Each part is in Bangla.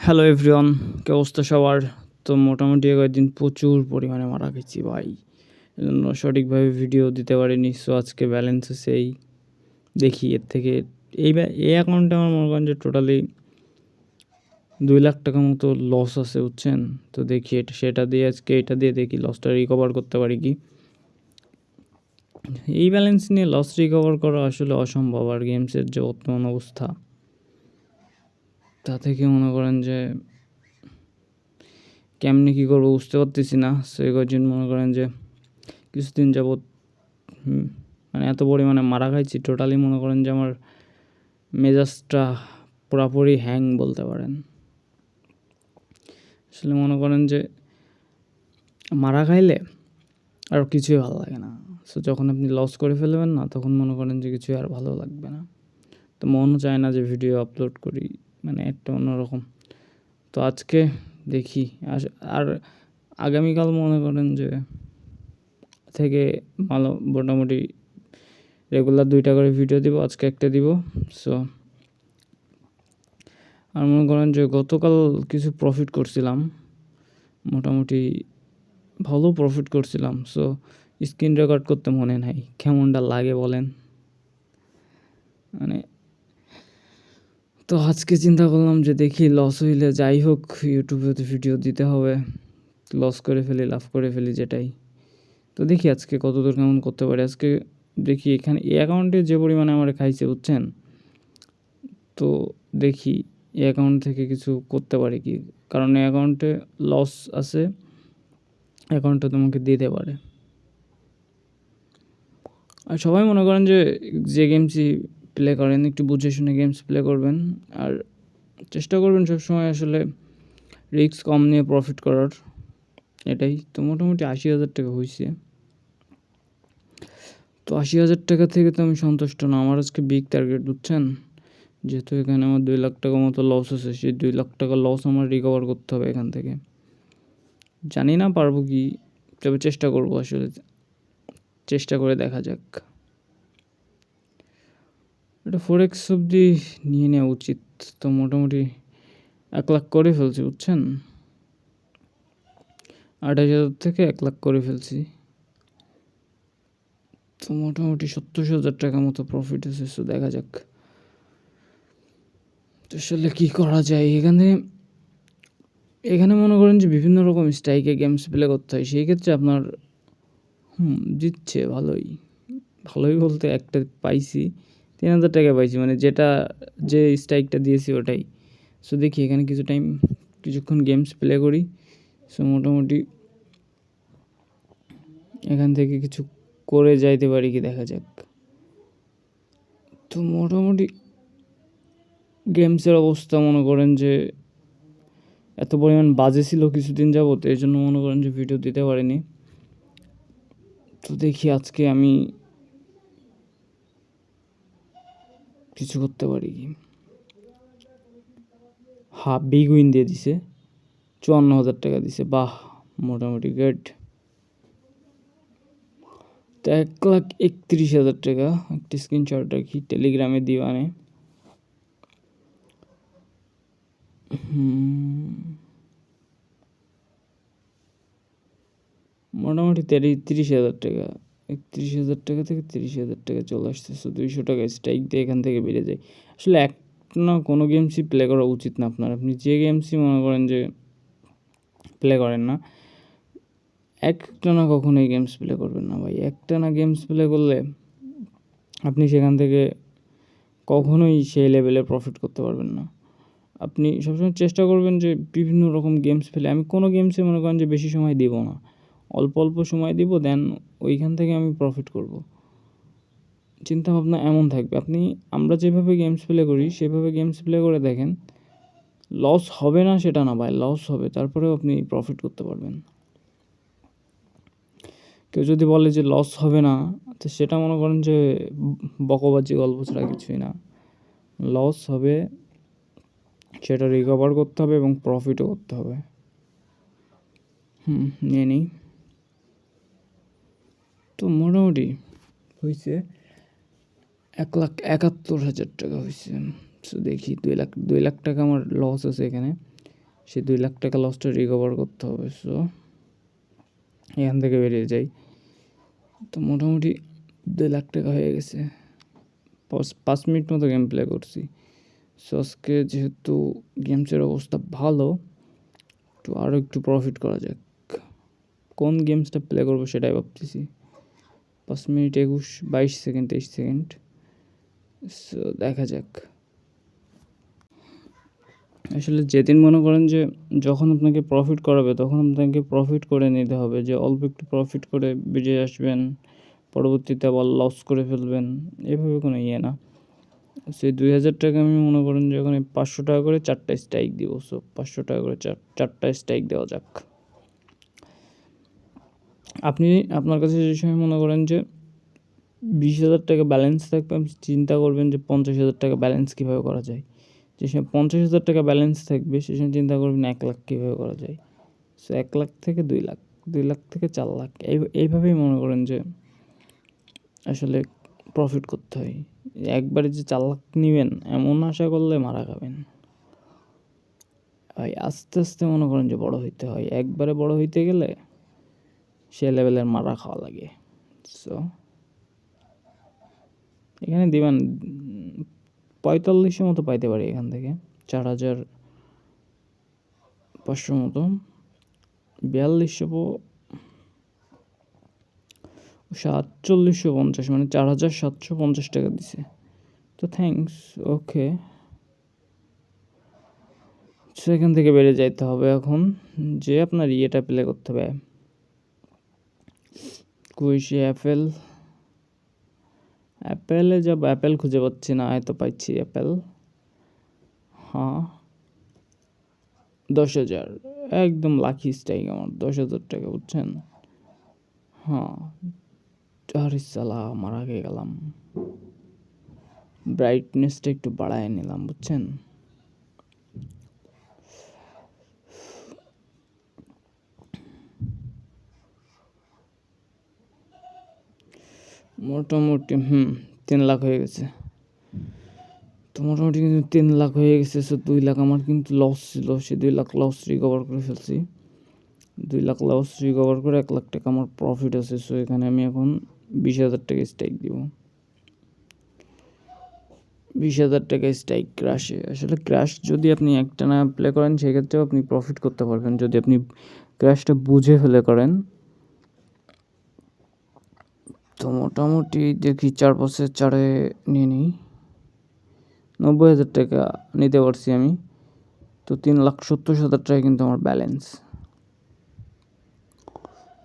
হ্যালো এভরিওয়ান কে অবস্থা সবার? তো মোটামুটি কয়েকদিন প্রচুর পরিমাণে মারা গেছি, ভাই। এজন্য সঠিকভাবে ভিডিও দিতে পারিনি সো আজকে ব্যালেন্স সেই দেখি, এর থেকে এই এই অ্যাকাউন্টে আমার মনে করেন যে টোটালি দুই লাখ টাকা মতো লস আছে, বুঝছেন? তো দেখি এটা, সেটা দিয়ে আজকে এটা দিয়ে দেখি লসটা রিকভার করতে পারি কি? এই ব্যালেন্স নিয়ে লস রিকভার করা আসলে অসম্ভব, আর গেমসের যে বর্তমান অবস্থা। তা থেকে মনে করেন যে কেমনি কী করব বুঝতে পারতেছি না। সেই কয়েকজন মনে করেন যে কিছুদিন যাবৎ মানে এত পরিমাণে মারা খাইছি টোটালি মনে করেন যে আমার মেজাজটা পুরাপুরি হ্যাং বলতে পারেন। আসলে মনে করেন যে মারা খাইলে আর কিছুই ভালো লাগে না। সো যখন আপনি লস করে ফেলবেন না, তখন মনে করেন যে কিছুই আর ভালো লাগবে না। তো মনও চায় না যে ভিডিও আপলোড করি। মানে একটা অন্যরকম। তো আজকে দেখি। আর আগামীকাল মনে করেন যে থেকে ভালো, মোটামুটি রেগুলার দুইটা করে ভিডিও দিব, আজকে একটা দিব। সো আর মনে করেন যে গতকাল কিছু প্রফিট করছিলাম। মোটামুটি ভালো প্রফিট করছিলাম। সো স্ক্রিন রেকর্ড করতে মনে নাই। কেমনটা লাগে বলেন? মানে তো আজকে চিন্তা করলাম যে দেখি লস হইলে যাই হোক ইউটিউবে তো ভিডিও দিতে হবে। লস করে ফেলি, লাভ করে ফেলি, যেটাই। তো দেখি আজকে কতদূর কেমন করতে পারি। আজকে দেখি এখানে, এই অ্যাকাউন্টে যে পরিমাণে আমার খাইছে, বুঝছেন? তো দেখি এই অ্যাকাউন্ট থেকে কিছু করতে পারি কি? কারণ এই অ্যাকাউন্টে লস আছে অ্যাকাউন্টটা তোমাকে দিতে পারে। আর সবাই মনে করেন যে যে গেমসই প্লে করেন, একটু বুঝে শুনে গেমস প্লে করবেন। আর চেষ্টা করবেন সবসময় আসলে রিস্ক কম নিয়ে প্রফিট করার। এটাই। তো মোটামুটি আশি হাজার টাকা হয়েছে তো আশি হাজার টাকা থেকে তো আমি সন্তুষ্ট না। আমার আজকে বিগ টার্গেট বুঝছেন? যেহেতু এখানে আমার দুই লাখ টাকা মতো লস আছে, সেই দুই লাখ টাকা লস আমার রিকভার করতে হবে এখান থেকে। জানি না পারব কি, তবে চেষ্টা করব আসলে। চেষ্টা করে দেখা যাক। এটা ফোর এক্স অব্দি নিয়ে নেওয়া উচিত। তো মোটামুটি এক লাখ করে ফেলছি, বুঝছেন? আঠাশ হাজার থেকে এক লাখ করে ফেলছি। তো মোটামুটি সত্তর হাজার টাকা মতো প্রফিট আছে সো দেখা যাক। তো আসলে কী করা যায়? এখানে এখানে মনে করেন যে বিভিন্ন রকম স্ট্রাইকে গেমস প্লে করতে হয়, সেই ক্ষেত্রে আপনার, হুম জিতছে ভালোই। ভালোই বলতে একটা পাইছি। তিন হাজার টাকা পাইছি মানে যেটা যে স্ট্রাইকটা দিয়েছি ওটাই। সো দেখি এখানে কিছু টাইম কিছুক্ষণ গেমস প্লে করি। সো মোটামুটি এখান থেকে কিছু করে যাইতে পারি কি, দেখা যাক। তো, মোটামুটি গেমসের অবস্থা মনে করেন যে এত পরিমাণ বাজে ছিল কিছুদিন যাবত এই জন্য মনে করেন যে ভিডিও দিতে পারিনি। তো, দেখি আজকে আমি কিছু করতে পারি কি? হা বিগ উইন দিয়ে দিছে। চুয়ান্ন হাজার টাকা দিছে। বাহ, মোটামুটি গুড তো এক লাখ একত্রিশ হাজার টাকা। একটি স্ক্রিনশট রাখি টেলিগ্রামে দিবানে মোটামুটি তেরি- তিরিশ হাজার টাকা। একত্রিশ হাজার টাকা থেকে তিরিশ হাজার টাকা চলে আসতেছে, দুইশো টাকা স্ট্রাইক দিয়ে এখান থেকে বেড়ে যায়। আসলে এক না, কোনো গেমসই প্লে করা উচিত না আপনার। আপনি যে গেমসই মনে করেন যে প্লে করেন না, একটা না কখনোই গেমস প্লে করবেন না ভাই। একটা না গেমস প্লে করলে আপনি সেখান থেকে কখনোই সেই লেভেলে প্রফিট করতে পারবেন না। আপনি সবসময় চেষ্টা করবেন যে বিভিন্ন রকম গেমস ফেলে আমি কোনো গেমসে মনে করেন যে বেশি সময় দিব না। অল্প অল্প সময় দিব দেন ওইখান থেকে আমি প্রফিট করব। চিন্তা ভাবনা এমন থাকবে। আপনি, আমরা যেভাবে গেমস প্লে করি, সেভাবে গেমস প্লে করে দেখেন লস হবে না সেটা না ভাই লস হবে, তারপরেও আপনি প্রফিট করতে পারবেন। কেউ যদি বলে যে লস হবে না, তো সেটা মনে করেন যে বকবাজি, গল্প ছাড়া কিছুই না। লস হবে, সেটা রিকভার করতে হবে এবং প্রফিটও করতে হবে। হুম, নিয়ে নিই। তো মোটামুটি। হয়েছে এক লাখ একাত্তর হাজার টাকা হয়েছে সো দেখি দুই লাখ দুই লাখ টাকা আমার লস আছে এখানে। সে দুই লাখ টাকা লসটা রিকভার করতে হবে সো এখান থেকে বেরিয়ে যাই। তো মোটামুটি দুই লাখ টাকা হয়ে গেছে। পাঁচ- পাঁচ মিনিট মতো গেম প্লে করছি। সো আজকে যেহেতু গেমসের অবস্থা ভালো তো আরও একটু প্রফিট করা যাক। কোন গেমসটা প্লে করব সেটাই ভাবতেছি। পাঁচ মিনিট, একুশ, বাইশ সেকেন্ড, তেইশ সেকেন্ড। সো দেখা যাক। আসলে যেদিন মনে করেন যে যখন আপনাকে প্রফিট করাবে, তখন আপনাকে প্রফিট করে নিতে হবে যে অল্প একটু প্রফিট করে বেরিয়ে আসবেন, পরবর্তীতে আবার লস করে ফেলবেন। এভাবে কোনো ইয়ে না। সেই দুই হাজার টাকা আমি মনে করেন যে ওখানে পাঁচশো টাকা করে চারটা স্ট্রাইক দিব। সো পাঁচশো টাকা করে চার, চারটা স্ট্রাইক দেওয়া যাক। আপনি আপনার কাছে যে সময় মনে করেন যে বিশ হাজার টাকা ব্যালেন্স থাকবে, আপনি চিন্তা করবেন যে পঞ্চাশ হাজার টাকা ব্যালেন্স কীভাবে করা যায়। যে সময় পঞ্চাশ হাজার টাকা ব্যালেন্স থাকবে, সে সময় চিন্তা করবেন এক লাখ কীভাবে করা যায়। সো এক লাখ থেকে দুই লাখ দুই লাখ থেকে চার লাখ, এই, এইভাবেই মনে করেন যে আসলে প্রফিট করতে হয়। একবারে যে চার লাখ নেবেন, এমন আশা করলে মারা খাবেন। হয় আস্তে আস্তে মনে করেন যে বড় হইতে হয়। একবারে বড় হইতে গেলে সে লেভেলের মারা খাওয়া লাগে। সো এখানে দিবেন পঁয়তাল্লিশশো মতো পাইতে পারি এখান থেকে, চার হাজার পাঁচশো মতো। বিয়াল্লিশশো সাতচল্লিশশো পঞ্চাশ মানে চার হাজার সাতশো পঞ্চাশ টাকা দিছে। তো থ্যাঙ্কস ওকে সো এখান থেকে বেড়ে যাইতে হবে এখন, যে আপনার ইয়েটা প্লে করতে হবে কুইশে অ্যাপেল অ্যাপেলে যাব অ্যাপেল খুঁজে পাচ্ছি না হয়তো পাইছি অ্যাপেল হ্যাঁ। দশ হাজার, একদম লাকি স্ট্রাইক আমার, দশ হাজার টাকা, বুঝছেন? হ্যাঁ। আরে সালা, মারা গেলাম। ব্রাইটনেসটা একটু বাড়ায় নিলাম, বুঝছেন? মোটামুটি, হুম, তিন লাখ হয়ে গেছে। তো মোটামুটি কিন্তু তিন লাখ হয়ে গেছে, সো দুই লাখ আমার কিন্তু লস ছিল, সে দুই লাখ লস রিকভার করে ফেলছি। দুই লাখ লস রিকভার করে এক লাখ টাকা আমার প্রফিট আছে সো এখানে আমি এখন বিশ হাজার টাকা স্ট্রাইক দিব। বিশ হাজার টাকা স্ট্রাইক ক্রাশে আসলে ক্রাশ যদি আপনি একটা না প্লে করেন, সেক্ষেত্রেও আপনি প্রফিট করতে পারবেন। যদি আপনি ক্রাশটা বুঝে ফেলে করেন তো মোটামুটি দেখি চার পাঁচের চারে নিয়ে নিই। নব্বই হাজার টাকা নিতে পারছি আমি। তো তিন লাখ সত্তর হাজার টাকা কিন্তু আমার ব্যালেন্স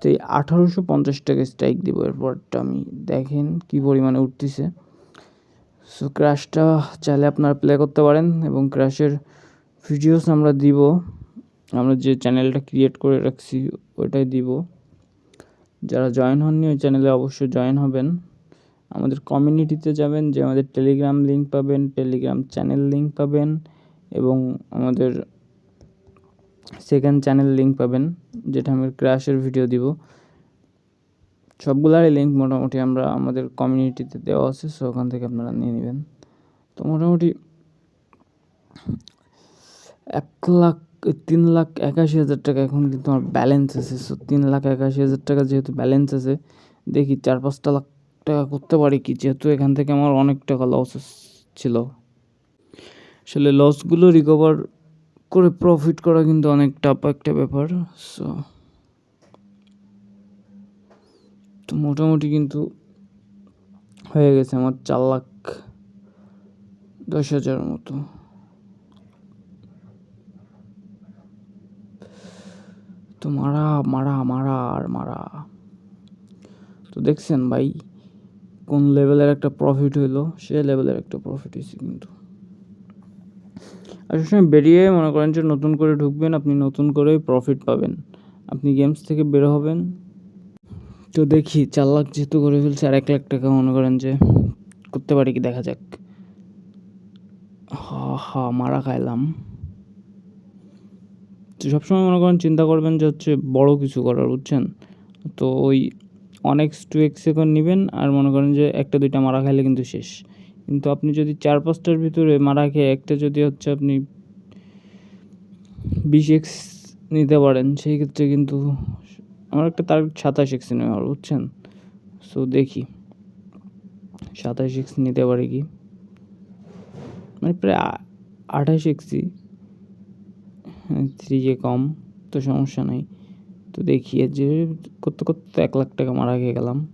তো এই আঠারোশো পঞ্চাশ টাকা স্ট্রাইক দিব এরপরটা আমি। দেখেন কি পরিমাণে উঠতেছে। সো ক্র্যাশটা চাইলে আপনারা প্লে করতে পারেন এবং ক্র্যাশের ভিডিওস আমরা দিব। আমরা যে চ্যানেলটা ক্রিয়েট করে রাখছি ওইটাই দিব। যারা জয়েন হননি ওই চ্যানেলে অবশ্যই জয়েন হবেন। আমাদের কমিউনিটিতে যাবেন, যে আমাদের টেলিগ্রাম লিঙ্ক পাবেন টেলিগ্রাম চ্যানেল লিঙ্ক পাবেন এবং আমাদের সেকেন্ড চ্যানেল লিঙ্ক পাবেন, যেটা আমি ক্র্যাশের ভিডিও দিব। সবগুলারই লিঙ্ক মোটামুটি আমরা আমাদের কমিউনিটিতে দেওয়া আছে সো ওখান থেকে আপনারা নিয়ে নেবেন। তো মোটামুটি এক লাখ তিন লাখ একাশি হাজার টাকা এখন কিন্তু আমার ব্যালেন্স আছে। সো তিন লাখ একাশি হাজার টাকা যেহেতু ব্যালেন্স আছে, দেখি চার পাঁচটা লাখ টাকা করতে পারি কি? যেহেতু এখান থেকে আমার অনেক টাকা লস ছিল। আসলে লসগুলো রিকভার করে প্রফিট করা কিন্তু অনেক টাফ একটা ব্যাপার। সো তো মোটামুটি কিন্তু হয়ে গেছে আমার চার লাখ দশ হাজার মতো। তো মারা মারা মারা আর মারা। তো দেখছেন ভাই, কোন লেভেলের একটা প্রফিট হইল, সে লেভেলের একটা প্রফিট হয়েছে কিন্তু। আর সবসময় বেরিয়ে মনে করেন যে নতুন করে ঢুকবেন, আপনি নতুন করেই প্রফিট পাবেন। আপনি গেমস থেকে বের হবেন। তো দেখি চার লাখ যেহেতু করে ফেলছে, আর এক লাখ টাকা মনে করেন যে করতে পারি কি, দেখা যাক। হা হা, মারা খাইলাম। সবসময় মনে করেন চিন্তা করবেন যে হচ্ছে বড় কিছু করার, বুঝছেন? তো ওই এক্স টু এক্স এখন নেবেন আর মনে করেন যে একটা, দুইটা মারা খাইলে কিন্তু শেষ। কিন্তু আপনি যদি চার, পাঁচটার ভিতরে মারা খেয়ে একটা যদি হচ্ছে আপনি বিশ এক্স নিতে পারেন, সেই ক্ষেত্রে কিন্তু আমার একটা তার সাতাশ এক্স নেওয়ার বুঝছেন? সো দেখি। সাতাশ এক্স নিতে পারি কি? মানে প্রায় আঠাশ এক্সই থ্রি যে কম, তো সমস্যা নেই। তো দেখি যে করতে করতে এক লাখ টাকা মারা খেয়ে গেলাম।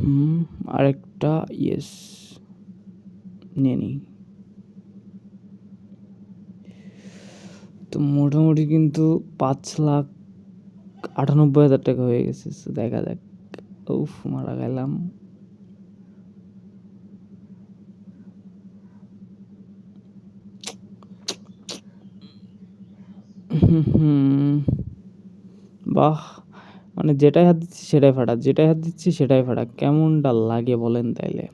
হুম, আরেকটা ইয়েস নিয়ে নিই। তো মোটামুটি কিন্তু পাঁচ লাখ আটানব্বই হাজার টাকা হয়ে গেছে দেখা যাক। উফ, মারা গেলাম। বাহ! মানে যেটাই হাত দিচ্ছি সেটাই ফাটা, যেটাই হাত দিচ্ছি সেটাই ফাটা। কেমনটা লাগে বলেন তাইলে?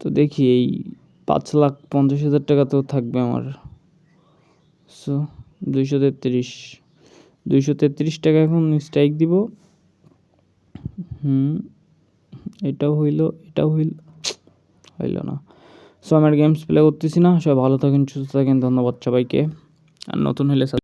তো দেখি, এই পাঁচ লাখ পঞ্চাশ হাজার টাকা তো থাকবে আমার। সো, দুইশো তেত্রিশ দুইশো তেত্রিশ টাকা এখন স্ট্রাইক দিব। হুম, এটাও হইল, এটাও হইল হইল না। সো, আমার গেমস প্লে করতেছি না। সবাই ভালো থাকেন, সুস্থ থাকেন, ধন্যবাদ সবাইকে। আর নতুন হলে